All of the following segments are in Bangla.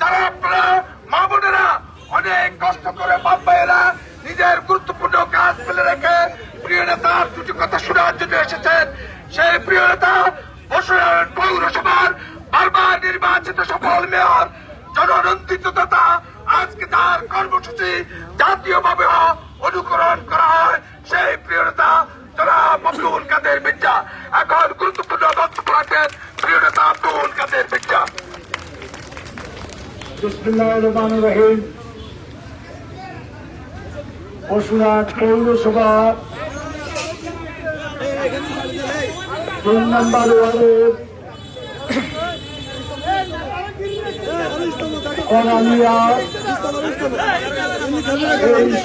যারা আপনারা মা বোনেরা অনেক কষ্ট করে বাপ ভাইয়েরা নিজের গুরুত্বপূর্ণ কাজ ফেলে রেখে প্রিয় নেতার দুটি কথা শোনার জন্য এসেছেন। সেই প্রিয় নেতা বসুরার পৌরসভার বারবার নির্বাচিত সফল মেয়র, জননন্দিত দাতা। আজকে তার কর্মসূচি জাতীয়ভাবে অনুকরণ করা হয়। সেই প্রিয় নেতা যারা আব্দুল কাদের মির্জা। এখন গুরুত্বপূর্ণ বক্তব্য রাখেন প্রিয় নেতা আব্দুল কাদের রহমান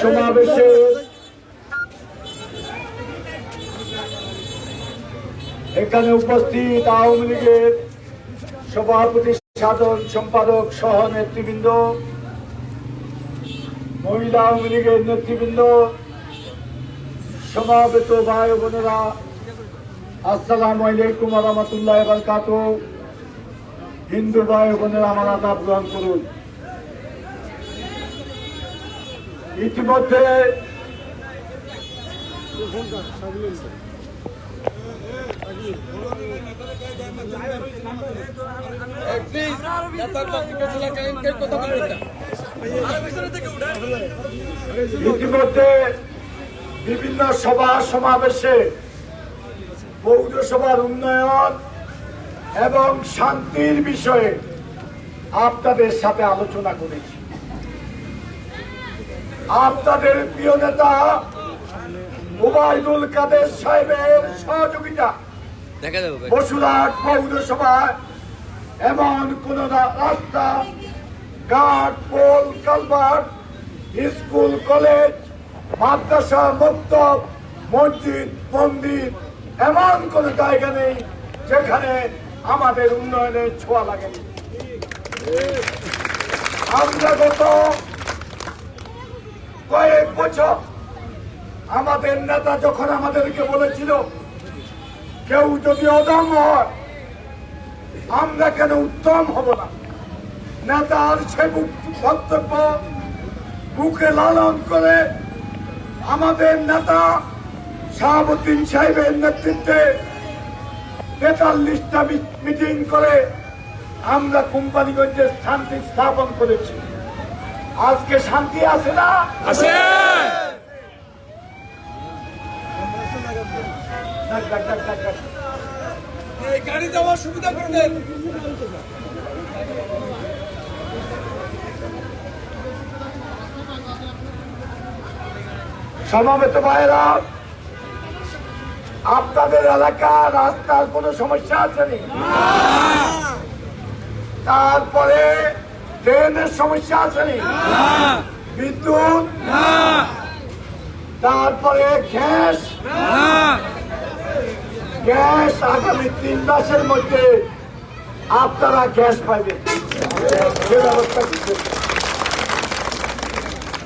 সমাবেশে এখানে উপস্থিত আওয়ামী লীগের সভাপতি সাধারণ সম্পাদক সহ নেতৃবৃন্দ, মহিলা আওয়ামী লীগের নেতৃবৃন্দ, সমাবেত ভাই বোনেরা, আসসালাম আলাইকুম রহমতুল্লাহ বারকাত হিন্দু ভাই বোনেরা, আমার আদাব গ্রহণ করুন। ইতিমধ্যে ইতিমধ্যে বিভিন্ন সভা সমাবেশে পৌরসভার উন্নয়ন এবং শান্তির বিষয়ে আপনাদের সাথে আলোচনা করেছি। আপনাদের প্রিয় নেতা ওবায়দুল কাদের সাহেবের সহযোগিতা বসুরহাট পৌরসভা এমন কোন রাস্তা, ঘাট, পোল, কালভার্ট, স্কুল, কলেজ, মাদ্রাসা, মক্তব, মসজিদ, মন্দির, এমন কোন জায়গা নেই যেখানে আমাদের উন্নয়নের ছোঁয়া লাগেনি আমরা গত কয়েক বছর আমাদের নেতা যখন আমাদেরকে বলেছিল কেউ যদি অদম হয় আমরা কেন উত্তম হব না? নেতার সে বক্তব্য বুকে লালন করে আমাদের নেতা শাহাবুদ্দিন সাহেবের নেতৃত্বে তেতাল্লিশটা মিটিং করে আমরা কোম্পানিগঞ্জে শান্তি স্থাপন করেছি। আজকে শান্তি আছে না? ডাক, গাড়ি যাওয়ার সুবিধা করে দেন। সমাবেত ভাইরা আপনাদের এলাকা রাস্তার কোনো সমস্যা আছে নি? তারপরে ট্রেনের সমস্যা আছে নি? বিদ্যুৎ? তারপরে গ্যাস? গ্যাস আগামী তিন মাসের মধ্যে আপনারা গ্যাস পাইবেন। সে ব্যবস্থা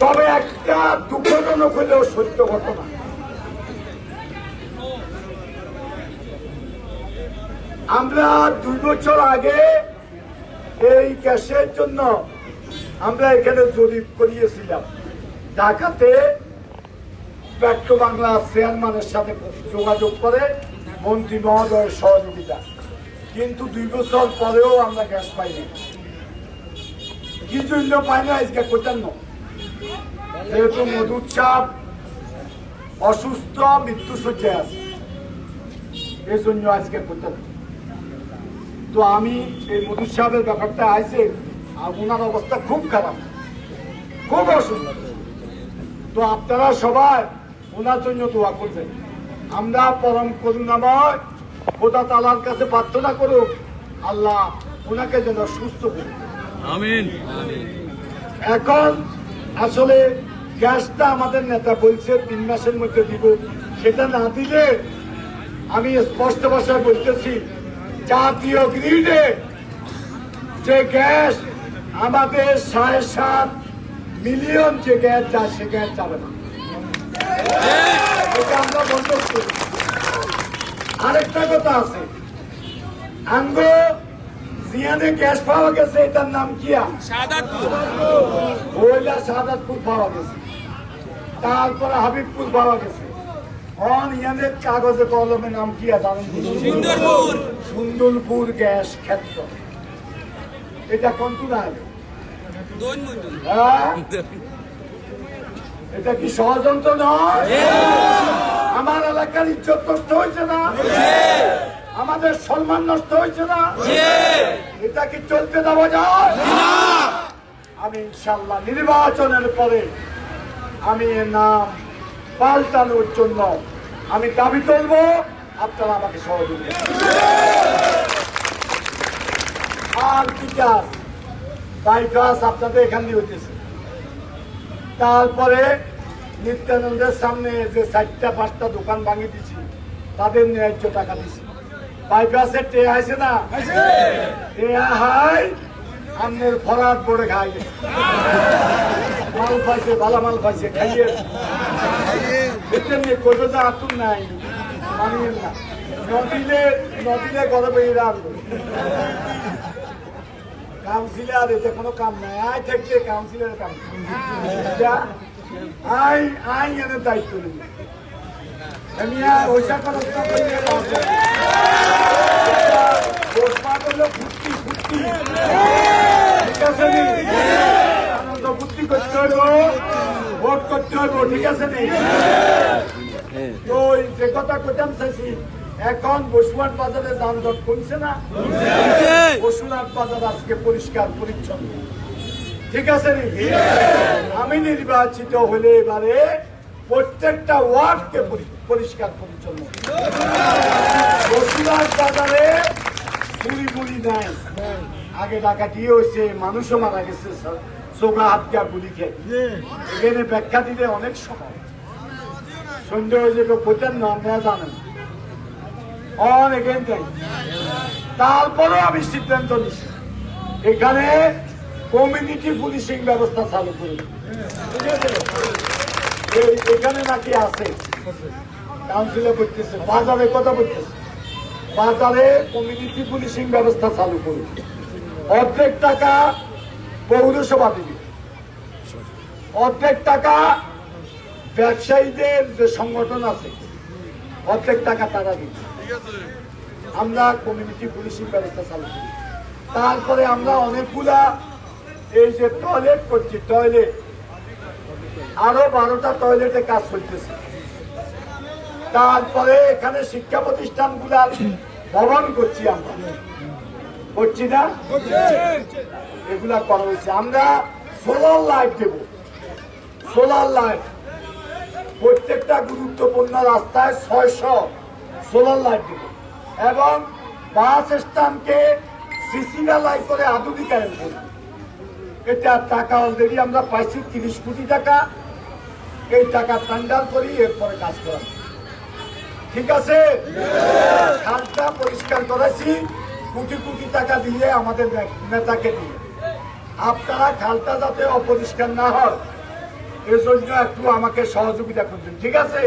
তবে একটা দুঃখজনক হলেও সত্য ঘটনা। আমরা দুই বছর আগে এই গ্যাসের জন্য আমরা এখানে জরিপ করিয়েছিলাম। ঢাকাতে পেট্রো বাংলা চেয়ারম্যানের সাথে যোগাযোগ করে মন্ত্রী মহোদয়ের সহযোগিতা। কিন্তু দুই বছর পরেও আমরা গ্যাস পাইনি। কি জন্য পাই না আজকে কোথাও না যেহেতু মধুর চাপ, অসুস্থ, মৃত্যু সজ্জায় আছে এই জন্য আজকে করতে তো আমি এই মধুর সাহেবের ব্যাপারটা আইসে আর ওনার অবস্থা খুব খারাপ। খুব অসুস্থ। তো আপনারা সবাই ওনার জন্য দোয়া করবেন। আমরা পরম করুণাময় খোদা তালার কাছে প্রার্থনা করুক আল্লাহ ওনাকে যেন সুস্থ করুন আমিন। এখন আসলে গ্যাসটা আমাদের নেতা বলছে তিন মাসের মধ্যে দিব। সেটা না দিলে আমি স্পষ্ট ভাষায় বলতেছি জাতীয় গ্রিডে যে গ্যাস আমাদের সাড়ে সাত মিলিয়ন যে গ্যাস যায় সে গ্যাস যাবে না। এটা আমরা বন্ধ করি আরেকটা কথা আছে। আঙ্গ জিয়ানে গ্যাস পাওয়া গেছে এটার নাম কি ওইলা সাদাতপুর। পাওয়া গেছে। তারপরে হাবিবপুর পাওয়া গেছে। অন ইয়ানের কাগজে কলমে নাম কি জানেন? সুন্দরপুর। সুন্দরপুর গ্যাস ক্ষেত্র। এটা কন্টুনাল হ্যাঁ? এটা কি ষড়যন্ত্র নয়? আমার এলাকার ইজ্জত নষ্ট হয়েছে না? আমাদের সম্মান নষ্ট হয়েছে না? এটা কি চলতে দেওয়া যায় আমি ইনশাল্লাহ নির্বাচনের পরে আমি এর নাম পাল্টানোর জন্য আমি দাবি করব আপনারা আমাকে সহযোগিতা। আর কি কাজ বাইপাস আপনাদের এখান দিয়ে হইতেছে। তারপরে নিত্যানন্দের সামনে যে চারটা পাঁচটা দোকান ভাঙিয়ে দিছি তাদের ন্যায্য টাকা দিছি। বাইপাসের টে আছে না? টে হাই আমনের ফরাত পড়ে খাই মাল পাইছে ভালো মাল পাইছে খাইয়ে। দেখলেন কোটো যা আতুন নাই মানিয়েন না। নদীলে নদীলে গরমে রাখব কাউন্সিলর এতে কোনো কাম নাই। আয় থাকছে কাউন্সিলরের কাম আই আই এনে দায়িত্ব নেব। আমি আর ওইসা করলে যায় না। ফুটকি ফুটকি ঠিক আছে আনন্দ ফুটকি করতে হইব। ভোট করতে হইব, ঠিক আছে নি? তো যে কথা কোথাম চাইছি এখন বসুয়ার বাজারে যানজট কমছে না? বসুনাথ বাজার আজকে পরিষ্কার পরিচ্ছন্ন। ঠিক আছে আমি নির্বাচিত হলে এবারে প্রত্যেকটা ওয়ার্ডকে পরি- পরিষ্কার পরিচ্ছন্ন। বসুনাথ বাজারে গুলি গুলি নাই। আগে ডাকাতি হয়েছে মানুষও মারা গেছে চোখা হাত দিয়া গুলি খেয়ে। এখানে ব্যাখ্যা দিলে অনেক সময় সন্ধ্যে হয়ে যাবে কোথায় নাম নেওয়া জানেন অনেক তারপরেও আমি সিদ্ধান্ত নিচ্ছি এখানে কমিউনিটি পুলিশিং ব্যবস্থা চালু করি? এখানে নাকি আছে। কাউন্সিলে করতেছে বাজারে কথা বলতেছে। বাজারে কমিউনিটি পুলিশিং ব্যবস্থা চালু করি অর্ধেক টাকা পৌরসভা দিবে। অর্ধেক টাকা ব্যবসায়ীদের যে সংগঠন আছে, অর্ধেক টাকা তারা দিবে। আমরা কমিউনিটি পুলিশিং ব্যবস্থা চালু করি। তারপরে আমরা অনেকগুলা এই যে টয়লেট করছি টয়লেট আরও বারোটা টয়লেটে কাজ করতেছে তারপরে এখানে শিক্ষা প্রতিষ্ঠানগুলার ভবন করছি আমরা। করছি না? এগুলা করা হয়েছে। আমরা সোলার লাইট দেব। সোলার লাইট প্রত্যেকটা গুরুত্বপূর্ণ রাস্তায় ছয়শো সোলার লাইট দেব। এবং বাস স্ট্যান্ডকে সিসিরা লাইট করে আধুনিকায়ন করব। এটা টাকা অলরেডি আমরা পাইছি তিরিশ কোটি টাকা। এই টাকা টেন্ডার করি, এরপরে কাজ করা ঠিক আছে? খালটা পরিষ্কার করেছি। কোটি কোটি টাকা দিয়ে আমাদের নেতাকে দিয়ে। আপনারা খালটা যাতে অপরিষ্কার না হয় এজন্য একটু আমাকে সহযোগিতা করবেন ঠিক আছে?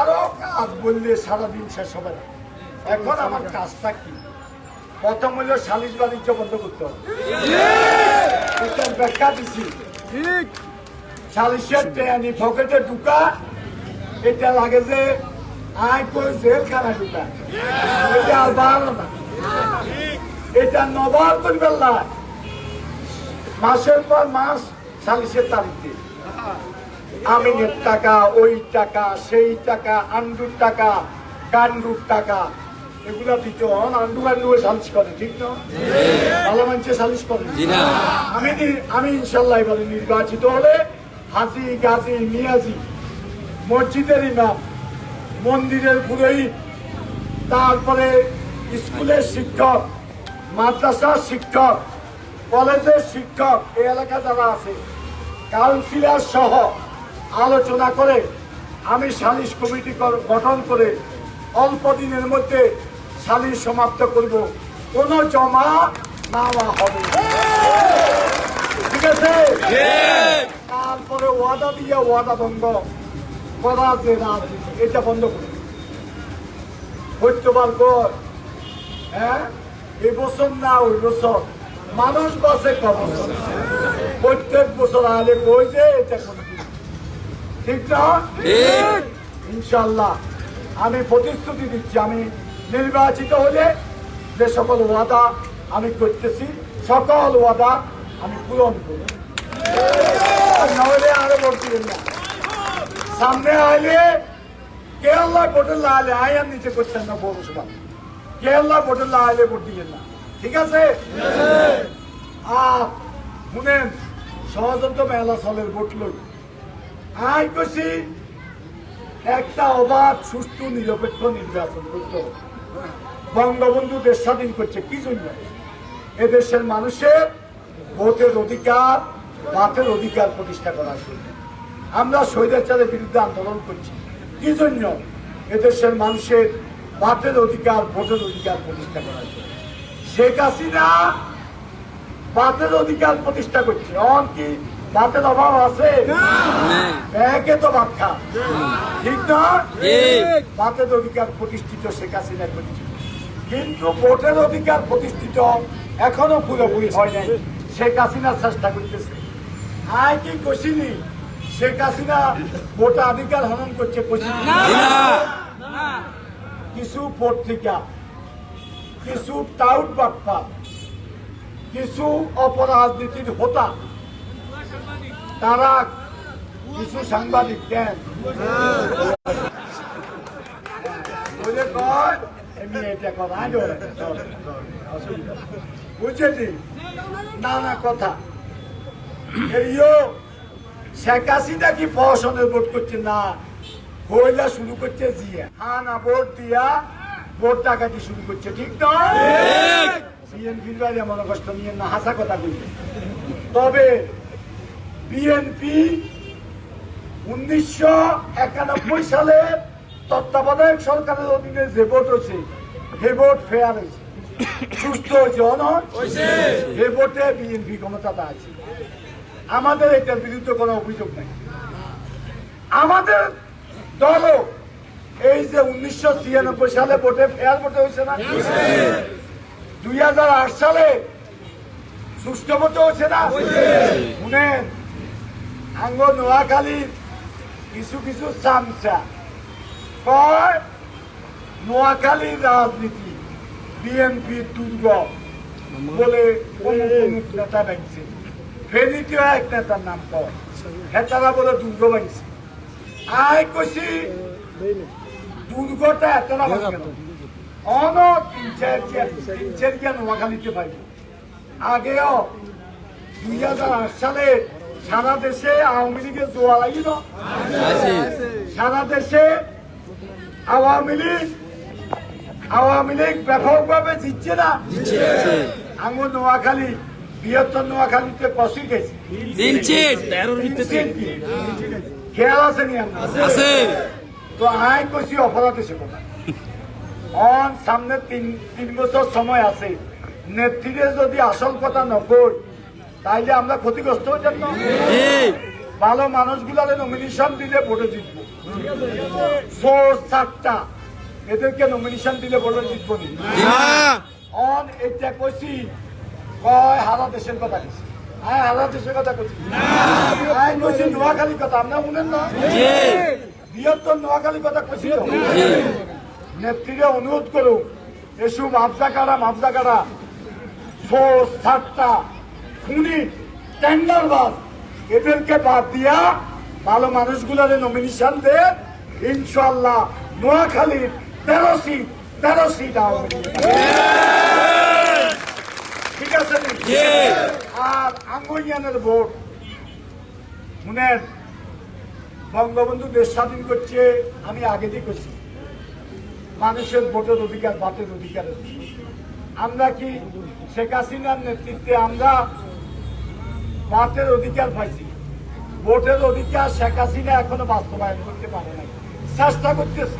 আরও কাজ বললে সারাদিন শেষ হবে না। এখন আমার কাজটা কি? প্রথম হলো সালিশ বাণিজ্য বন্ধ করতে হবে। ব্যাখ্যা দিছি। সালিশের ট্রেনি পকেটে ঢুকা এটা লাগে যে আয় করে জেলখানা ঢুকা। এটা আর বাড়ানো না। এটা নবার করবেন না। মাসের পর মাস সালিশের তারিখ। আমিনের টাকা ওই টাকা সেই টাকা আন্ডুর টাকা কান্ডুর টাকা এগুলা দিতে হন। আন্ডু আন্ডু সালিশ করে ঠিক না? ভালো মানুষে সালিশ করে আমি আমি ইনশাল্লাহ এবারে নির্বাচিত হলে হাজি গাজি মিয়াজি মসজিদের ইমাম মন্দিরের পুরোহিত তারপরে স্কুলের শিক্ষক মাদ্রাসার শিক্ষক কলেজের শিক্ষক এই এলাকা যারা আছে কাউন্সিলর সহ আলোচনা করে আমি সালিশ কমিটি গঠন করে অল্প দিনের মধ্যে সালিশ সমাপ্ত করব। কোনো জমা নেওয়া হবে না। ঠিক আছে? তারপরে ওয়াদা দিয়ে ওয়াদা ভঙ্গ করা যে রাজনীতি এটা বন্ধ করবে সত্যবার কর। হ্যাঁ? এই বছর না ওই বছর। মানুষ বসে ক বছর প্রত্যেক বছর আগে কই যে এটা। ঠিক না ঠিক। ইনশাল্লাহ। আমি প্রতিশ্রুতি দিচ্ছি আমি নির্বাচিত হলে যে সকল ওয়াদা আমি করতেছি সকল ওয়াদা আমি পূরণ করব। নইলে আরও ভোট না। সামনে আইলে কেরালা ভোটের লাইলে আয়ার নিচে করছেন না পৌরসভা। কেরালা ভোটের লাইলে ভোট দিবেন না। ঠিক আছে? আর শুনেন ষড়যন্ত্র মেলা সলের ভোট লই আই কছি একটা অবাধ, সুষ্ঠু, নিরপেক্ষ নির্বাচন করতে বঙ্গবন্ধু দেশ স্বাধীন করছে কি জন্য? এদেশের মানুষের ভোটের অধিকার ভাতের অধিকার প্রতিষ্ঠা করার জন্য। আমরা স্বৈরাচারের বিরুদ্ধে আন্দোলন করছি। কি জন্য? এদেশের মানুষের ভাতের অধিকার, ভোটের অধিকার প্রতিষ্ঠা করার জন্য। শেখ হাসিনা ভাতের অধিকার প্রতিষ্ঠা করছে। অন ভাতের অভাব আছে। ব্যাগে তো ভাত খা। ঠিক না? ভাতের অধিকার প্রতিষ্ঠিত শেখ হাসিনা করছে কিন্তু ভোটের অধিকার প্রতিষ্ঠিত এখনও পুরোপুরি হয় নাই। শেখ হাসিনা চেষ্টা করতেছে। আয় কি কষিনি? শেখ হাসিনা ভোটার অধিকার হনন করছে কিছু পত্রিকা কিছু টাউট বাপ্পা কিছু অপরাজনীতির হোতা তারা কিছু সাংবাদিক দেন কথা। আজ অসুবিধা বুঝেছি? নানা কথা। এইও শেখ হাসিনা কি প্রশাসনের ভোট করছে? না। শুরু করছে জিয়া। হ্যাঁ ভোট দিয়া ভোট ডাকাতি শুরু করছে ঠিক নয় বিএনপির বাইরে মনে কষ্ট নিয়ে না হাসা কথা কইবে তবে বিএনপি উনিশশো একানব্বই সালে তত্ত্বাবধায়ক সরকারের অধীনে যে ভোট হয়েছে, সে ভোট ফেয়ার হয়েছে। সুস্থ হয়েছে সে ভোটে বিএনপি ক্ষমতাটা আছে। আমাদের এটার বিরুদ্ধে কোনো অভিযোগ নেই। আমাদের দলও এই যে উনিশশো ছিয়ানব্বই সালে ভোটে ফেয়ার ভোটে হয়েছে না? দুই হাজার আট সালে সুষ্ঠু ভোটে হয়েছে না? শুনেন আঙ্গ নোয়াখালীর কিছু কিছু চামচা। কয়? নোয়াখালীর রাজনীতি, বিএনপি দুর্গ বলে অমুক নেতা ব্যাংছে ফেনীতেও এক নেতার নাম কয়। হেতারা বলে দুর্গ ব্যাংছে আয় কইছি, দুর্গটা এতটা ভাঙে না অন তিন চার তিন চার নোয়াখালীতে পাইব আগেও দুই হাজার আট সালে সারা দেশে আওয়ামী লীগের জোয়া লাগিল। সারা দেশে আওয়ামী লীগ আওয়ামী লীগ ব্যাপকভাবে জিতছে না? আঙুর নোয়াখালী বৃহত্তর নোয়াখালীতে কষি গেছে। খেয়াল আছে নি আছে। তো আয় কষি অপরাধ এসে কথা। অন সামনে তিন তিন বছর সময় আছে। নেত্রীরে যদি আসল কথা নকই তাইলে আমরা ক্ষতিগ্রস্ত হয়ে যাব ভালো মানুষগুলারে নমিনেশন দিলে ভোটে জিতবো। সোর্স চারটা এদেরকে নমিনেশন দিলে ভোটে জিতবো অন এটা কইছি কয় হারা দেশের কথা কইছি। আয় হারা দেশের কথা কইছি। আয় কইছি নোয়াখালী কথা আপনারা শুনেন না? বৃহত্তর নোয়াখালী কথা কইছি নেত্রীরে অনুরোধ করুন এসু মাফজা কাটা মাফজা কাটা সোর্স চারটা খুনি টেন্ডার বাস এদেরকে বাদ দিয়া ভালো মানুষগুলোর নমিনেশন দে। ইনশাল্লাহ নোয়াখালীর তেরো সিট তেরো সিট ঠিক আছে আর আঙ্গুইয়ানের ভোট। শুনেন, বঙ্গবন্ধু দেশ স্বাধীন করছে, আমি আগে দিয়ে করছি মানুষের ভোটের অধিকার ভাতের অধিকার। আমরা কি শেখ হাসিনার নেতৃত্বে আমরা ভাতের অধিকার পাইছি। ভোটের অধিকার শেখ হাসিনা এখনও বাস্তবায়ন করতে পারে নাই। চেষ্টা করতেছে।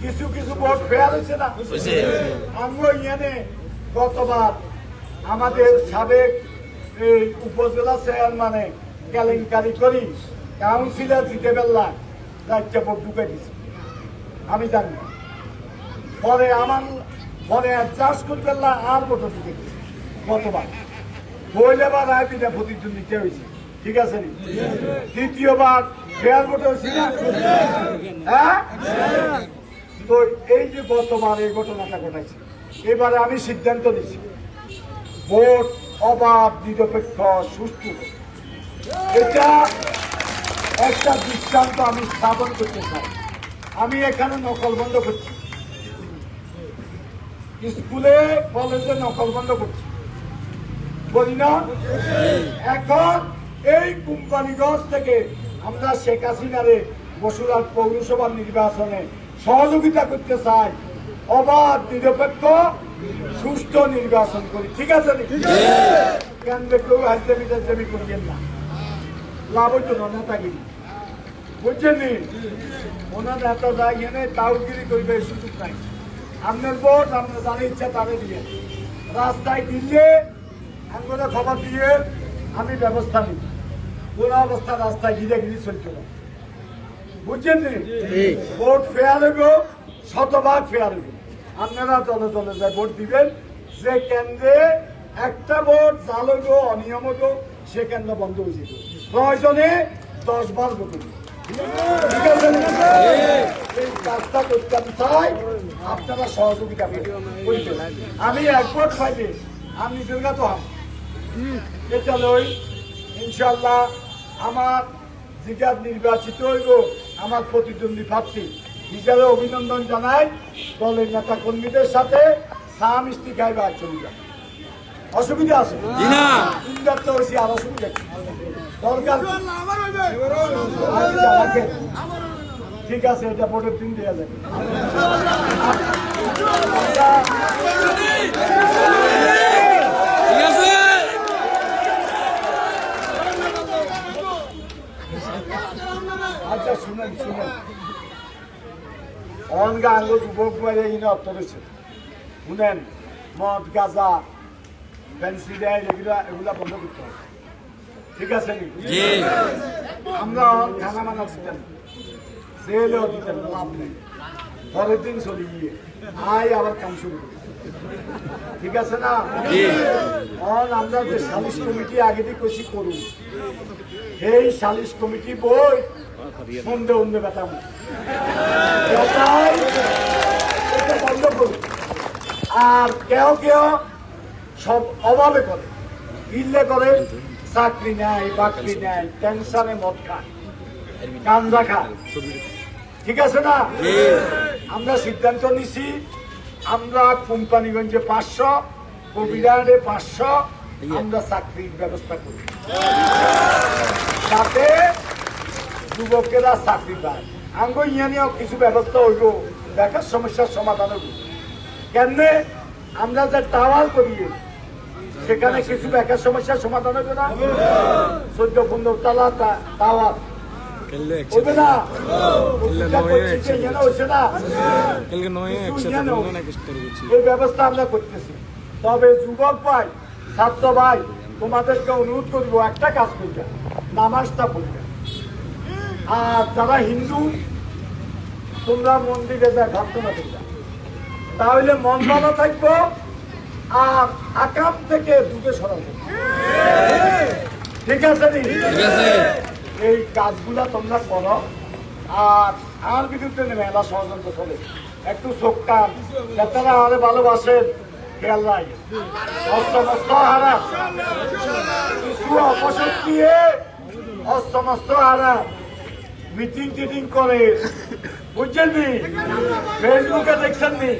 কিছু কিছু ভোট ফেয়ার হয়েছে না। আমরা ইয়ানে গতবার আমাদের সাবেক এই উপজেলা চেয়ারম্যানে কেলেঙ্কারি করি কাউন্সিলর জিতে বেল্লা রাজ্য ভোট ঢুকে দিছে। আমি জানি না। পরে আমার পরে অ্যাডজাস্ট করবে না আর ভোটর দিতে গতবার। পয়লাবার আয় বিনা প্রতিদ্বন্দ্বিতা হয়েছে। ঠিক আছে নি? দ্বিতীয়বার ফেয়ার ভোট হয়েছে না? হ্যাঁ? তো এই যে গতবার এই ঘটনাটা ঘটাইছে, এবারে আমি সিদ্ধান্ত নিচ্ছি ভোট অবাধ নিরপেক্ষ, সুষ্ঠু। এটা একটা দৃষ্টান্ত আমি স্থাপন করতে চাই। আমি এখানে নকল বন্ধ করছি। স্কুলে, কলেজে নকল বন্ধ করছি। বলি না? এখন এই কোম্পানিগঞ্জ থেকে আমরা শেখ হাসিনারে বসুরহাট পৌরসভার নির্বাচনে সহযোগিতা করতে চাই অবাধ নিরপেক্ষ সুষ্ঠু নির্বাচন করি। ঠিক আছে নি? কেন্দ্রে কেউ হাজদামি টাজদামি করিয়েন না? লাভ হইতো না নেতাগিরি বুঝছেন নি? ওনার নেতা যায় এনে তাউগিরি করবে সুযোগ নাই। আপনার ভোট আপনার যারা ইচ্ছা তারে দিয়ে। রাস্তায় দিলে আঙ্গুলে খবর দিয়ে আমি ব্যবস্থা নিই। কোন অবস্থা রাস্তায় গিরে গিরি চলছে না? বুঝছেন ভোট ফেয়ার হইব শতভাগ ফেয়ার হইব। আপনারা দলে দলে যায় ভোট দিবেন। যে কেন্দ্রে একটা ভোট জাল হইব অনিয়ম হইব সে কেন্দ্র বন্ধ হয়ে যাবে। প্রয়োজনে দশ বার ভোট এই কাজটা করতে আমি চাই আপনারা সহযোগিতা করবেন আমি এক ভোট পাইলে আমি দুর্গাত হব। এটা লই ইনশাল্লাহ আমার জিগার নির্বাচিত হইব আমার প্রতিদ্বন্দ্বী প্রার্থী। নিজেরও অভিনন্দন জানাই দলের নেতা কর্মীদের সাথে চা মিষ্টি খাইবা চলে যাবে অসুবিধা আছে। ইন্দার তো হয়েছে আর অসুবিধা দরকার। ঠিক আছে এটা ভোটের দিন দেওয়া যাবে ঠিক আছে আচ্ছা শুনেন শুনেন অনগা আঙ্গ যুবক বাইরে ইনে শুনেন মদ গাঁজা পেন্সিল এগুলা এগুলা বন্ধ করতে হবে ঠিক আছে আমরা খানা মানা জেলেও লাভ নেই। পরের দিন চলে গিয়ে আয় আবার কাম শুরু করি ঠিক আছে না? অন আমরা যে সালিশ কমিটি আগে দিয়ে কষি করুন। এই সালিশ কমিটি বই মন্দে মন্দে বেতাম বন্ধ করুন আর কেউ কেউ সব অভাবে করে ইল্লে করে চাকরি নেয় বাকরি নেয় টেনশনে মদ খায় গাঞ্জা খায়। ঠিক আছে না? আমরা সিদ্ধান্ত নিছি আমরা কোম্পানিগঞ্জে পাঁচশো কবিরাটে পাঁচশো আমরা চাকরির ব্যবস্থা করি। তাতে যুবকেরা চাকরি পায়। আঙ্গ ইয়ানিও কিছু ব্যবস্থা হইব। বেকার সমস্যার সমাধান হইব। কেমনে আমরা যে টাওয়ার করি সেখানে কিছু বেকার সমস্যার সমাধান হবে না? চোদ্দ পনেরো তালা টাওয়ার হবে? না? এই ব্যবস্থা আমরা করতেছি। তবে যুবক ভাই ছাত্র ভাই তোমাদেরকে অনুরোধ করব একটা কাজ করবে নামাজটা পড়বে আর যারা হিন্দু তোমরা মন্দিরে যা ঘাটনা করবে তাহলে মন ভালো থাকব আর আকাম থেকে দূরে সরাবো ঠিক আছে নি? এই কাজগুলা তোমরা করো আর আমার বিরুদ্ধে মেলা ষড়যন্ত্র চলে। একটু চোখ কান যারা আমাদের ভালোবাসেন খেয়াল নাই অস্তমস্ত হারা। কিছু অপশক্তি অস্তমস্ত হারা। মিটিং টিটিং করে। বুঝছেন নি? ফেসবুকে দেখছেন নি?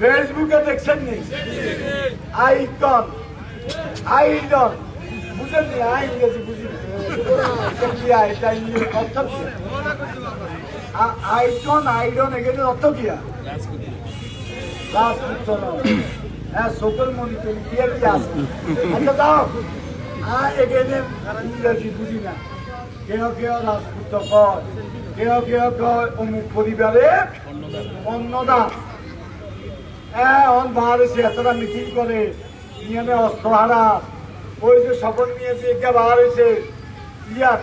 ফেসবুকে দেখছেন নি? আইকন। আইডন বুঝেন নি? আই ইংরেজি বুঝি আইটা ইংরেজি অর্থ কি? আইকন আইডন এখানে অর্থ কি। হ্যাঁ সকল মনি আর কি আছে? আচ্ছা দাও। আ এখানে ইংরেজি বুঝি না। রাজপুত্র কয় কয় অমুক পরিবারে হ্যাঁ অন বাহার এতটা মিটিং করে ইয়ানে অস্ত্র হারা ওই যে শপথ নিয়েছে একা বাহার হয়েছে ইয়ার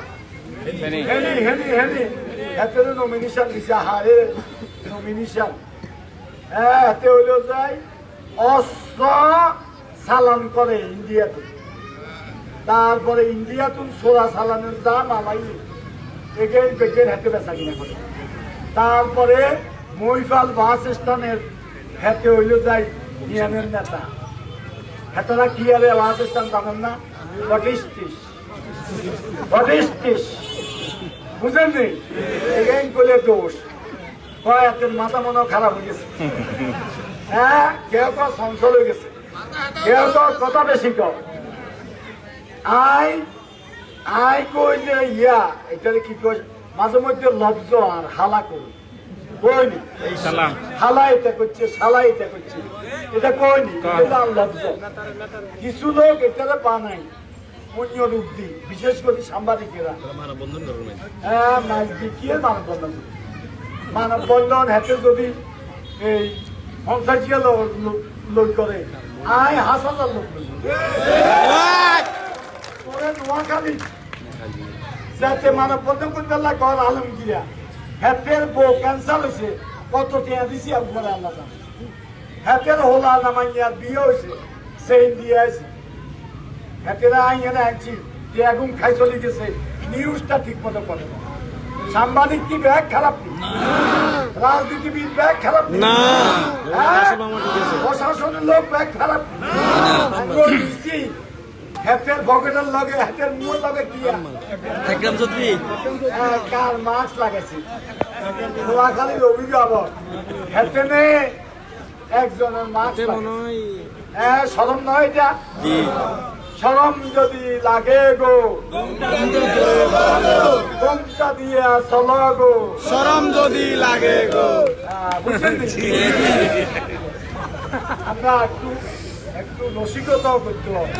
হেনি হেনি হেনি এত নমিনেশন দিছে হারে নমিনেশন হ্যাঁ এতে হইল যাই অস্ত্র চালান করে ইন্ডিয়াতে। তারপরে ইন্ডিয়াতুন সোলা চালানের দাম আমাই এগেন বেগেন হাতে বেচা কিনা করে। তারপরে মহিফাল বাস স্ট্যান্ডের হাতে হইল যাই নিয়মের নেতা। হেতারা কি আরে বাস স্ট্যান্ড জানেন না? পঁচিশ পঁচিশ বুঝেন নি? এগেন করলে দোষ। কয় এতের মাথা মনে খারাপ হয়ে গেছে। হ্যাঁ কেউ কেউ চঞ্চল হয়ে গেছে। কেউ কেউ কথা বেশি কর আই আই কই যে ইয়া এটা কি কই মাঝে মধ্যে লব্জ আর হালা কই কইনি? হালা এটা করছে শালা এটা করছে। এটা কইনি? এটা লব্জ কিছু লোক এটা পা নাই অন্য রূপ দি বিশেষ করে সাংবাদিকেরা। হ্যাঁ মাছ বিকিয়ে বন্ধন। করে। মানব বন্ধন হাতে যদি এই পঞ্চাশিয়া লোক করে আয় হাস হাজার লোক। ওরে নোয়াখালী যাতে বন্ধন করতে আল্লাহ কর আলমগিরা হ্যাপের বউ ক্যান্সার হয়েছে কত টিয়া দিছি আপনারা আল্লাহ হ্যাপের হোলা নামাইয়ার বিয়ে হয়েছে সেই দিয়ে আছে হ্যাপেরা আইয়ানে আনছি যে এখন খাই চলে গেছে নিউজটা ঠিক মতো করে না। সাংবাদিক কি ব্যাগ খারাপ রাজনীতিবিদ ব্যাগ খারাপ নেই হ্যাঁ? প্রশাসনের লোক ব্যাগ খারাপ নেই। আমিও দিছি, লগে হাতের মুখের লগে কি? চৌধুরী হ্যাঁ, কার মাস্ক লাগাইছে? নোয়াখালীর অভিভাবক। হাতে নে একজনের লাগাইছে। হ্যাঁ সরম নয় এটা? জি। সরম যদি লাগে গো। ঘুমটা দিয়া চল গো। সরম যদি লাগে গো। আহ, আমরা একটু একটু রসিকতাও করতে হবে।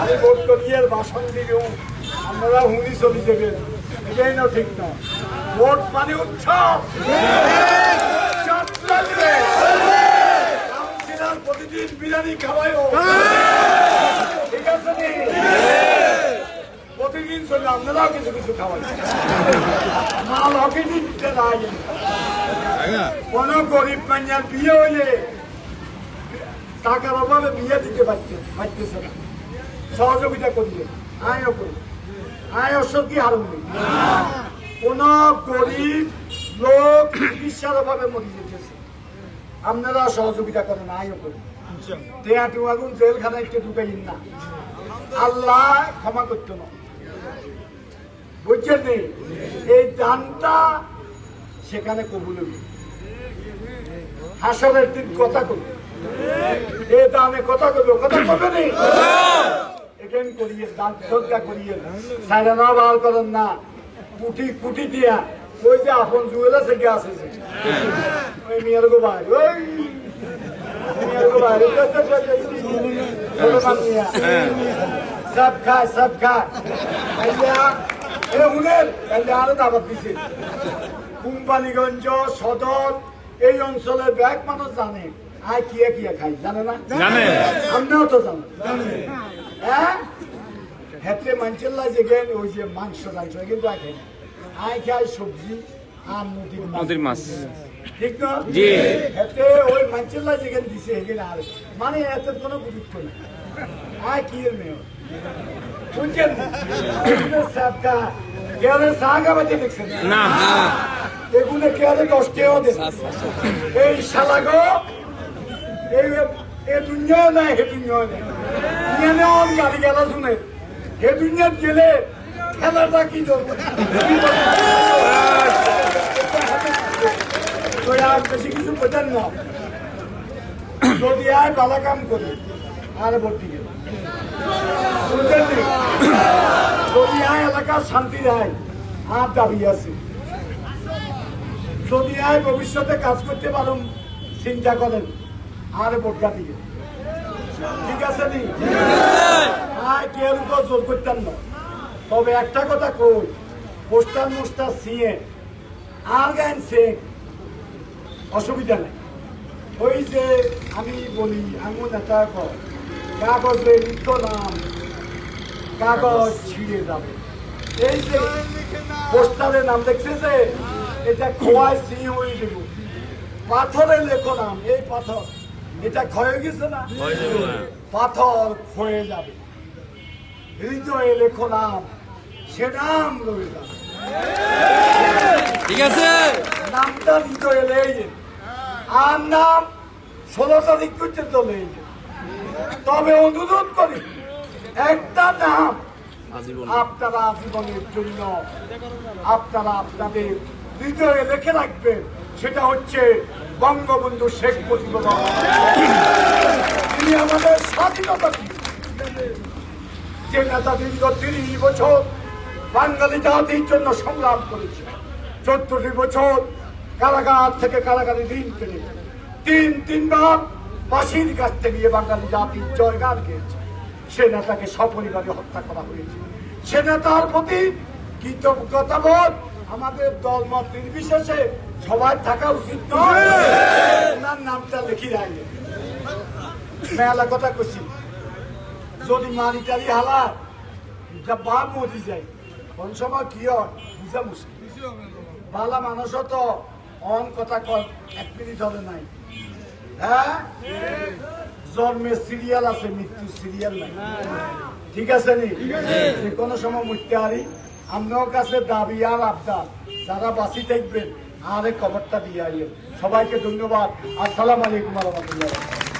আমি ভোট করিয়ে ভাষণ দিলেও আপনারা হুনি চলি যাবেন এটাই না ঠিক না। ভোট মানে উৎসব। প্রতিদিন বিরিয়ানি খাওয়াইও ঠিক আছে প্রতিদিন চলবে আপনারাও কিছু কিছু খাওয়াই মাল হকে দিতে কোন গরিব কন্যার বিয়ে হইলে টাকার অভাবে বিয়ে দিতে পারছে, পারতেছে না। সহযোগিতা করিলে। আয়ও করি। আয় অসর কি হারুন কোন গরিব লোক চিকিৎসার অভাবে মরে যেতেছে। আপনারা সহযোগিতা করেন, আয়ও করেন। দেয়া টু আগুন জেলখানা একটু ঢুকাইন না। আল্লাহ ক্ষমা করতো না বুঝছেন? এই দানটা সেখানে কবুল হাসরের দিন কথা কবি এ দানে কথা কবি কথা কবে নি? এখান করিয়ে করিয়ে সাইডে না বার করেন না কুটি কুটি দিয়া। ওই যে আপন। ওই মেয়ের গো ভাই, ওই খায় কোম্পানিগঞ্জ সদর, এই অঞ্চলের ব্যাগ মানুষ জানে। আয় কিয়া কিয়া খাই জানে না? জানে। আমরাও তো জানো। হ্যাঁ? হেতে মাঞ্চেল্লা যেগেন ওই যে মাংস টাংস কিন্তু আয় খাই। আয় খাই সবজি আর নদীর মাছ। নদীর মাছ। ঠিক না? জি। হেতে ওই মাঞ্চেল্লা যেখানে দিছে এখানে আর মানে এতে কোনো গুরুত্ব নেই। আয় কি এর মেয়ে? শুনছেন? সাবকা কেয়ারে সাগা বাজে দেখছেন? না। এগুলো কেয়ারে কষ্টেও দেন এই শালাগো এই এ দুনিয়া নাই হে দুনিয়া নাই। ইয়ানে অন গাড়ি গেলা শুনে হে দুনিয়া গেলে খেলাটা কি করব তো আর বেশি কিছু বোঝেন না যদি আয় বালা কাম করি আর ভর্তি গেল। যদি আয় এলাকার শান্তি দেয় আর দাবি আছে। যদি আয় ভবিষ্যতে কাজ করতে পারুন চিন্তা করেন। আর ভোটটা দিকে ঠিক আছে নি? আয় কেউ উপর জোর করতেন না। তবে একটা কথা কই, পোস্টার মোস্টার সিয়ে আর গান সে, অসুবিধা নেই। ওই যে আমি বলি আঙুল নেতা কর, কাগজে লিখ নাম কাগজ ছিঁড়ে যাবে। এই যে পোস্টারে নাম দেখছে যে, এটা খোয়ায় সিঁড়ি হয়ে যাব। পাথরে লেখো নাম, এই পাথর। এটা ক্ষয়ে গেছে না? পাথর ক্ষয়ে যাবে। হৃদয়ে লেখো নাম সে নাম রয়ে যাবে ঠিক আছে? নামটা হৃদয়ে লেগে আর নাম ষোলো তারিখ পর্যন্ত লেগে তবে অনুরোধ করি একটা নাম আপনারা জীবনের জন্য আপনারা আপনাদের হৃদয়ে লেখে রাখবেন। সেটা হচ্ছে বঙ্গবন্ধু শেখ মুজিবুর তিনি আমাদের স্বাধীনতা যে নেতা দীর্ঘ তিরিশ বছর বাঙালি জাতির জন্য সংগ্রাম করেছে চোদ্দটি বছর কারাগার থেকে কারাগারে দিন কেটেছে তিন, তিনবার ফাঁসির কাছতে গিয়ে বাঙালি জাতির জয়গান গিয়েছে। সে নেতাকে সপরিবারে হত্যা করা হয়েছে। সে নেতার প্রতি কৃতজ্ঞতাবোধ আমাদের দল মত নির্বিশেষে সবার থাকা উচিত নয়। ওনার নামটা লিখি রাখবে মেলা কথা কছি যদি মারি টারি হালা, যা বাপ মরি যায়, কোন সময় কি হয়, বুঝা মুশকিল। বালা মানুষও তো অন কথা কয়, এক মিনিট হবে নাই। হ্যাঁ? জন্মের সিরিয়াল আছে মৃত্যু সিরিয়াল নাই। ঠিক আছে নি? যে কোনো সময় মরতে পারি। আমরাও কাছে দাবি আর আবদার, যারা বাঁচি থাকবেন আরে খবরটা দিয়ে আইও সবাইকে ধন্যবাদ। আসসালাম আলাইকুম রহমতুল্লাহ